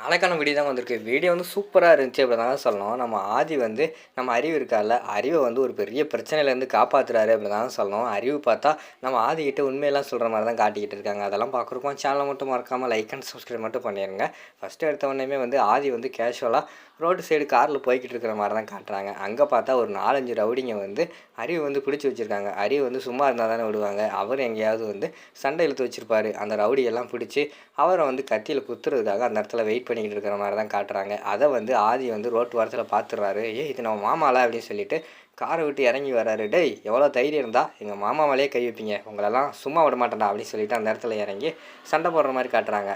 நாளைக்கான வீடியோ தான் வந்திருக்கு. வீடியோ வந்து சூப்பராக இருந்துச்சு. அப்படி தான் சொல்லணும். நம்ம ஆதி வந்து நம்ம அறிவு இருக்கார்ல அறிவை வந்து ஒரு பெரிய பிரச்சனையிலேருந்து காப்பாற்றுறாரு அப்படி தான் சொல்லணும். அறிவு பார்த்தா நம்ம ஆதிக்கிட்ட உண்மையெல்லாம் சொல்கிற மாதிரி தான் காட்டிக்கிட்டு இருக்காங்க. அதெல்லாம் பார்க்குறப்போ சேனலை மட்டும் மறக்காமல் லைக் அண்ட் சப்ஸ்கிரைப் மட்டும் பண்ணிடுங்க ஃபஸ்ட்டு எடுத்த உடனே வந்து ஆதி வந்து கேஷுவலாக ரோடு சைடு காரில் போய்கிட்டு இருக்கிற மாதிரி தான் காட்டுறாங்க. அங்கே பார்த்தா ஒரு நாலஞ்சு ரவுடிங்க வந்து அறிவு வந்து பிடிச்சி வச்சுருக்காங்க. அறிவு வந்து சும்மா இருந்தால் தானே விடுவாங்க. அவர் எங்கேயாவது வந்து சண்டை இழுத்து வச்சுருப்பாரு. அந்த ரவுடியெல்லாம் பிடிச்சி அவரை வந்து கத்தியில் குத்துறதுக்காக அந்த இடத்துல வெயிட் பண்ணிக்கிட்டு இருக்கிற மாதிரி தான் காட்டுறாங்க. அதை வந்து ஆதி வந்து ரோட்டு வாரத்தில் பார்த்துடுறாரு ஏ இது நம்ம மாமாலா அப்படின்னு சொல்லிட்டு காரை விட்டு இறங்கி வராரு டேய் எவ்வளோ தைரியம் இருந்தால் எங்கள் மாமா மேலேயே கை வைப்பீங்க. உங்களெல்லாம் சும்மா விட மாட்டேன்டா அப்படின்னு சொல்லிட்டு அந்த இடத்துல இறங்கி சண்டை போடுற மாதிரி காட்டுறாங்க.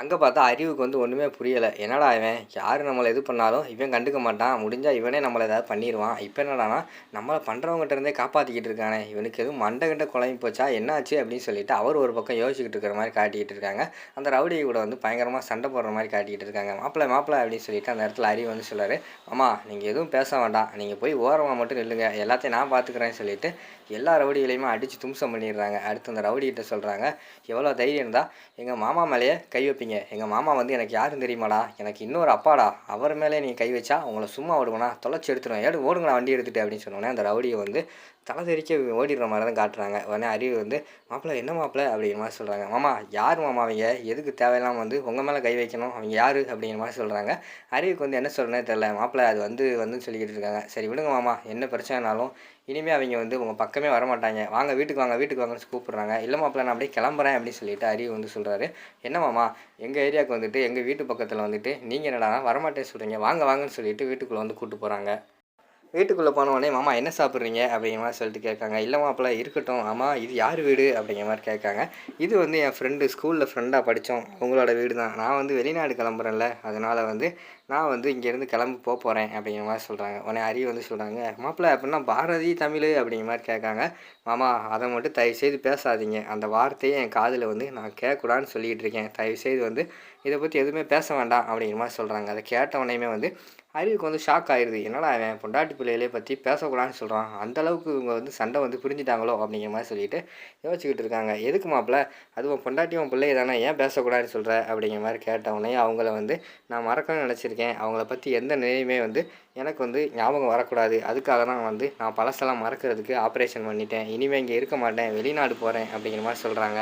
அங்கே பார்த்தா அறிவுக்கு வந்து ஒன்றுமே புரியலை. என்னடா இவன்? யார் நம்மளை இது பண்ணாலும் இவன் கண்டுக்க மாட்டான். முடிஞ்சால் இவனே நம்மளை ஏதாவது பண்ணிடுவான் இப்போ என்னடானா நம்மளை பண்ணுறவங்ககிட்ட இருந்தே காப்பாற்றிக்கிட்டு இருக்கானே. இவனுக்கு எதுவும் மண்டை கிட்ட குழம்பி போச்சா? என்னாச்சு அப்படின்னு சொல்லிட்டு அவர் ஒரு பக்கம் யோசிச்சுக்கிட்டு இருக்கிற மாதிரி காட்டிக்கிட்டு இருக்காங்க. அந்த ரவுடி கூட வந்து பயங்கரமாக சண்டை போடுற மாதிரி காட்டிக்கிட்டு இருக்காங்க. மாப்பிள்ளை மாப்பிள்ளை அப்படின்னு சொல்லிட்டு அந்த இடத்துல அறிவு வந்து சொல்லார் அம்மா நீங்கள் எதுவும் பேச வேண்டாம். நீங்கள் போய் ஓரமாக மட்டும் நில்லுங்க. எல்லாத்தையும் நான் பார்த்துக்கிறேன்னு சொல்லிட்டு எல்லா ரவுடிகளையுமே அடித்து தும்சம் பண்ணிடுறாங்க. அடுத்து அந்த ரவுடிகிட்ட சொல்கிறாங்க எவ்வளோ தைரியம் இருந்தால் எங்கள் மாமா மேலேயே கை வைப்பீங்க. எங்கள் மாமா வந்து எனக்கு யாரும் தெரியுமாடா? எனக்கு இன்னொரு அப்பாடா. அவர் மேலே நீ கை வச்சா உங்களை சும்மா விடுவேனா? தொலைச்சி எடுத்துருவேன். ஏடு ஓடுங்களா வண்டி எடுத்துகிட்டு அப்படின்னு சொன்னோன்னே அந்த ரவுடியை வந்து தலை தெரிக்க ஓடிடுற மாதிரி தான் காட்டுறாங்க. உடனே அறிவு வந்து மாப்பிள்ளை என்ன மாப்பிள்ளை அப்படிங்கிற மாதிரி சொல்கிறாங்க மாமா யார் மாமா அவங்க? எதுக்கு தேவையில்லாமல் வந்து உங்கள் மேலே கை வைக்கணும்? அவங்க யார்? அப்படிங்கிற மாதிரி சொல்கிறாங்க அறிவுக்கு வந்து என்ன சொல்கிறேனே தெரில மாப்பிள்ளை அது வந்து வந்து சொல்லிக்கிட்டு இருக்காங்க. சரி விடுங்க மாமா. என்ன பிரச்சனைனாலும் இனிமேல் அவங்க வந்து உங்கள் பக்கமே வர மாட்டாங்க வாங்க வீட்டுக்கு வாங்க வீட்டுக்கு வாங்கன்னு கூப்பிட்றாங்க. இல்லை மாப்பிள்ள நான் அப்படியே கிளம்புறேன் அப்படின்னு சொல்லிட்டு அறிவு வந்து சொல்கிறாரு என்ன மாமா? எங்கள் ஏரியாவுக்கு வந்துட்டு எங்கள் வீட்டு பக்கத்தில் வந்துட்டு நீங்கள் என்னடா வரமாட்டேன்னு சொல்கிறீங்க வாங்க வாங்கன்னு சொல்லிட்டு வீட்டுக்குள்ளே வந்து கூப்பிட்டு போகிறாங்க வீட்டுக்குள்ளே போனவொடனே மாமா என்ன சாப்பிட்றீங்க? அப்படிங்கிற மாதிரி சொல்லிட்டு கேட்காங்க. இல்லை மாப்பிள்ள இருக்கட்டும். ஆமாம் இது யார் வீடு? அப்படிங்கிற மாதிரி கேட்காங்க. இது வந்து என் ஃப்ரெண்டு ஸ்கூலில் ஃப்ரெண்டாக படித்தோம் அவங்களோட வீடு தான். நான் வந்து வெளிநாடு கிளம்புறேன்ல. அதனால் வந்து நான் வந்து இங்கேருந்து கிளம்பி போக போகிறேன் அப்படிங்கிற மாதிரி சொல்கிறாங்க உடனே அறிவு வந்து சொல்கிறாங்க மாப்பிள்ள அப்படின்னா பாரதி தமிழ் அப்படிங்கிற மாதிரி கேட்காங்க. மாமா அதை மட்டும் தயவு செய்து பேசாதீங்க. அந்த வார்த்தையை என் காதில் வந்து நான் கேட்கக்கூடாதுன்னு சொல்லிகிட்டு இருக்கேன். தயவு செய்து வந்து இதை பற்றி எதுவுமே பேச வேண்டாம் அப்படிங்கிற மாதிரி சொல்கிறாங்க அதை கேட்ட உடனேயுமே வந்து அறிவுக்கு வந்து ஷாக் ஆயிடுது என்னடா அவன் பொண்டாட்டி பிள்ளைகளே பற்றி பேசக்கூடாதுன்னு சொல்கிறான் அந்தளவுக்கு இவங்க வந்து சண்டை வந்து புரிஞ்சுட்டாங்களோ அப்படிங்கிற மாதிரி சொல்லிட்டு யோசிச்சுக்கிட்டு இருக்காங்க. எதுக்கு மாப்பிள்ள அதுவும் உன் பிள்ளைய தானே ஏன் பேசக்கூடாதுன்னு சொல்கிற அப்படிங்கிற மாதிரி கேட்டவுடனே அவங்கள வந்து நான் மறக்கணும்னு நினச்சிருக்கேன். அவங்கள பற்றி எந்த நிலையுமே வந்து எனக்கு வந்து ஞாபகம் வரக்கூடாது. அதுக்காக தான் வந்து நான் பழசெல்லாம் மறக்கிறதுக்கு ஆப்ரேஷன் பண்ணிட்டேன். இனிமேல் இங்கே இருக்க மாட்டேன். வெளிநாடு போகிறேன் அப்படிங்கிற மாதிரி சொல்கிறாங்க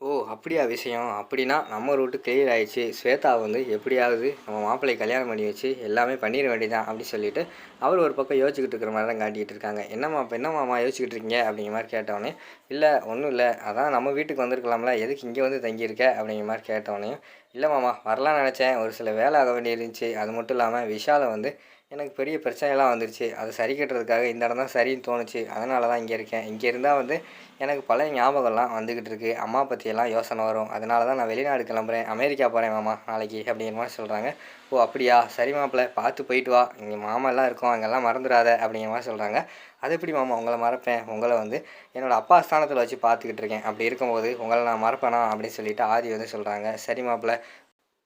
ஓ அப்படியா விஷயம். அப்படின்னா நம்ம ரூட்டு கிளியர் ஆயிடுச்சு. ஸ்வேதா வந்து எப்படியாவது நம்ம மாப்பிள்ளை கல்யாணம் பண்ணி வச்சு எல்லாமே பண்ணிட வேண்டியதான் அப்படின்னு சொல்லிட்டு அவர் ஒரு பக்கம் யோசிச்சுக்கிட்டு இருக்கிற மாதிரி தான் காட்டிகிட்டு இருக்காங்க. என்னம்மா இப்போ என்னம்மாம்மா யோசிச்சுக்கிட்டு இருக்கீங்க? அப்படிங்கிற மாதிரி கேட்டவொடனே இல்லை ஒன்றும் இல்லை. அதான் நம்ம வீட்டுக்கு வந்திருக்கலாம்ல. எதுக்கு இங்கே வந்து தங்கியிருக்க? அப்படிங்கிற மாதிரி கேட்டவொடனே இல்லை மாமா வரலான்னு நினச்சேன். ஒரு சில வேலை ஆக வேண்டியிருந்துச்சு. அது மட்டும் இல்லாமல் விஷாலை வந்து எனக்கு பெரிய பிரச்சனைலாம் வந்துருச்சு. அதை சரி கட்டுறதுக்காக இந்த இடம் தான் சரின்னு தோணுச்சு. அதனால தான் இங்கே இருக்கேன். இங்கே இருந்தால் வந்து எனக்கு பழைய ஞாபகம்லாம் வந்துக்கிட்டு இருக்குது அம்மா பற்றியெல்லாம் யோசனை வரும். அதனால தான் நான் வெளிநாடு கிளம்புறேன். அமெரிக்கா போகிறேன் மாமா நாளைக்கு அப்படிங்கிற மாதிரி சொல்கிறாங்க ஓ அப்படியா? சரி மாப்பிள்ள பார்த்து போயிட்டு வா. இங்கே மாமெல்லாம் இருக்கும். அங்கெல்லாம் மறந்துடாத அப்படிங்கிற மாதிரி சொல்கிறாங்க அது எப்படி மாமா உங்களை மறப்பேன்? உங்களை வந்து என்னோடய அப்பா ஸ்தானத்தில் வச்சு பார்த்துக்கிட்டு இருக்கேன். அப்படி இருக்கும்போது உங்களை நான் மறப்பேனா அப்படின்னு சொல்லிட்டு ஆதி வந்து சொல்கிறாங்க சரி மாப்பிள்ள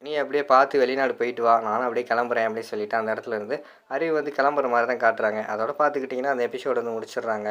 நீ அப்படியே பார்த்து வெளிநாடு போயிட்டு வா நானும் அப்படியே கிளம்புறேன் அப்படின்னு சொல்லிட்டு அந்த இடத்துல இருந்து அறிவு வந்து கிளம்புற மாதிரி தான் காட்டுறாங்க. அதோட பார்த்துக்கிட்டிங்கன்னா அந்த எபிசோடு வந்து முடிச்சிடுறாங்க.